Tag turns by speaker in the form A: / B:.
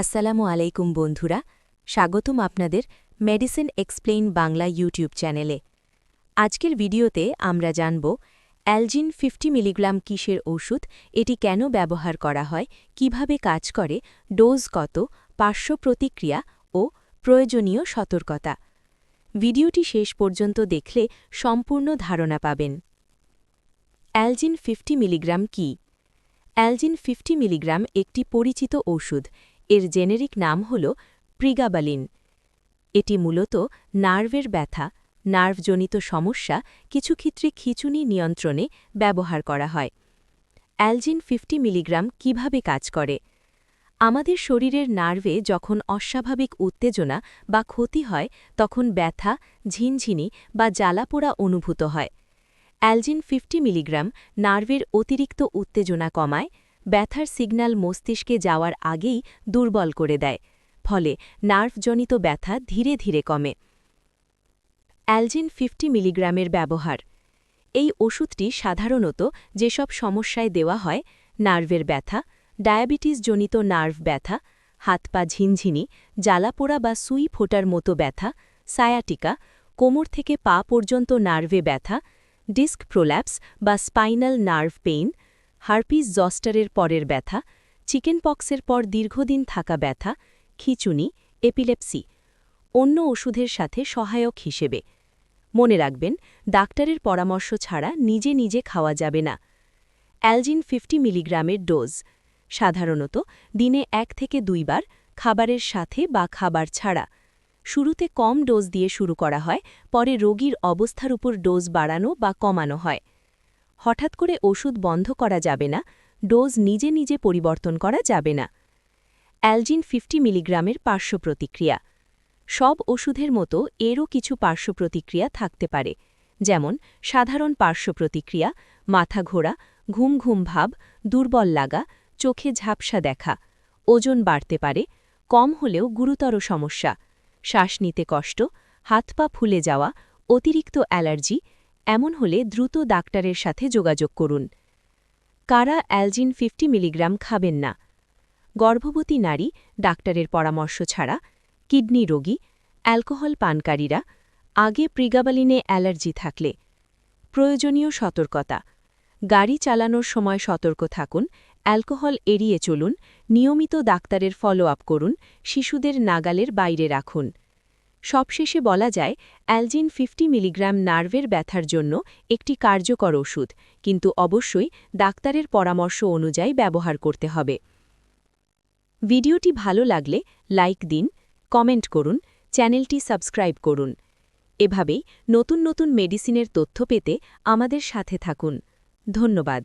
A: আসসালামু আলাইকুম বন্ধুরা, স্বাগতম আপনাদের মেডিসিন এক্সপ্লেইন বাংলা ইউটিউব চ্যানেলে। আজকের ভিডিওতে আমরা জানব, অ্যালজিন ফিফটি মিলিগ্রাম কিসের ওষুধ, এটি কেন ব্যবহার করা হয়, কীভাবে কাজ করে, ডোজ কত, পার্শ্ব প্রতিক্রিয়া ও প্রয়োজনীয় সতর্কতা। ভিডিওটি শেষ পর্যন্ত দেখলে সম্পূর্ণ ধারণা পাবেন। অ্যালজিন ফিফটি মিলিগ্রাম কি? অ্যালজিন ফিফটি মিলিগ্রাম একটি পরিচিত ওষুধ এর জেনেরিক নাম হল প্রিগাবালিন। এটি মূলত নার্ভের ব্যথা, নার্ভজনিত সমস্যা, কিছু ক্ষেত্রে খিচুনি নিয়ন্ত্রণে ব্যবহার করা হয়। অ্যালজিন ফিফটি মিলিগ্রাম কীভাবে কাজ করে? আমাদের শরীরের নার্ভে যখন অস্বাভাবিক উত্তেজনা বা ক্ষতি হয়, তখন ব্যথা, ঝিনঝিনি বা জ্বালাপোড়া অনুভূত হয়। অ্যালজিন ফিফটি মিলিগ্রাম নার্ভের অতিরিক্ত উত্তেজনা কমায় ব্যথার সিগন্যাল মস্তিষ্কে যাওয়ার আগেই দুর্বল করে দেয়, ফলে নার্ভজনিত ব্যথা ধীরে ধীরে কমে। অ্যালজিন ফিফটি মিলিগ্রামের ব্যবহার। এই ওষুধটি সাধারণত যেসব সমস্যায় দেওয়া হয়, নার্ভের ব্যথা, ডায়াবেটিসজনিত নার্ভ ব্যথা হাত পা ঝিনঝিনি, জ্বালাপোড়া বা সুই ফোটার মতো ব্যথা, সায়াটিকা, কোমর থেকে পা পর্যন্ত নার্ভে ব্যথা, ডিস্ক প্রোল্যাপস বা স্পাইনাল নার্ভ পেইন হার্পিস জস্টারের পরের ব্যথা, চিকেনপক্সের পর দীর্ঘদিন থাকা ব্যথা, খিচুনি, এপিলেপসি, অন্য ওষুধের সাথে সহায়ক হিসেবে। মনে রাখবেন, ডাক্তারের পরামর্শ ছাড়া নিজে নিজে খাওয়া যাবে না। অ্যালজিন ফিফটি মিলিগ্রামের ডোজ। সাধারণত দিনে এক থেকে দুইবার খাবারের সাথে বা খাবার ছাড়া। শুরুতে কম ডোজ দিয়ে শুরু করা হয়, পরে রোগীর অবস্থার উপর ডোজ বাড়ানো বা কমানো হয়। হঠাৎ করে ওষুধ বন্ধ করা যাবে না, ডোজ নিজে নিজে পরিবর্তন করা যাবে না। অ্যালজিন ফিফটি মিলিগ্রামের পার্শ্ব প্রতিক্রিয়া। সব ওষুধের মতো এরও কিছু পার্শ্ব প্রতিক্রিয়া থাকতে পারে, যেমন সাধারণ পার্শ্ব প্রতিক্রিয়া, মাথা ঘোরা, ঘুম ঘুম ভাব, দুর্বল লাগা, চোখে ঝাপসা দেখা, ওজন বাড়তে পারে, কম হলেও গুরুতর সমস্যা, শ্বাস নিতে কষ্ট, হাত পা ফুলে যাওয়া, অতিরিক্ত অ্যালার্জি এমন হলে দ্রুত ডাক্তারের সাথে যোগাযোগ করুন। কারা অ্যালজিন ফিফটি মিলিগ্রাম খাবেন না? গর্ভবতী নারী, ডাক্তারের পরামর্শ ছাড়া, কিডনি রোগী, অ্যালকোহল পানকারীরা, আগে প্রিগাবালিনে অ্যালার্জি থাকলে। প্রয়োজনীয় সতর্কতা। গাড়ি চালানোর সময় সতর্ক থাকুন, অ্যালকোহল এড়িয়ে চলুন, নিয়মিত ডাক্তারের ফলো আপ করুন, শিশুদের নাগালের বাইরে রাখুন। সবশেষে বলা যায়, অ্যালজিন ফিফটি মিলিগ্রাম নার্ভের ব্যথার জন্য একটি কার্যকর ওষুধ, কিন্তু অবশ্যই ডাক্তারের পরামর্শ অনুযায়ী ব্যবহার করতে হবে। ভিডিওটি ভালো লাগলে লাইক দিন, কমেন্ট করুন, চ্যানেলটি সাবস্ক্রাইব করুন। এভাবেই নতুন নতুন মেডিসিনের তথ্য পেতে আমাদের সাথে থাকুন। ধন্যবাদ।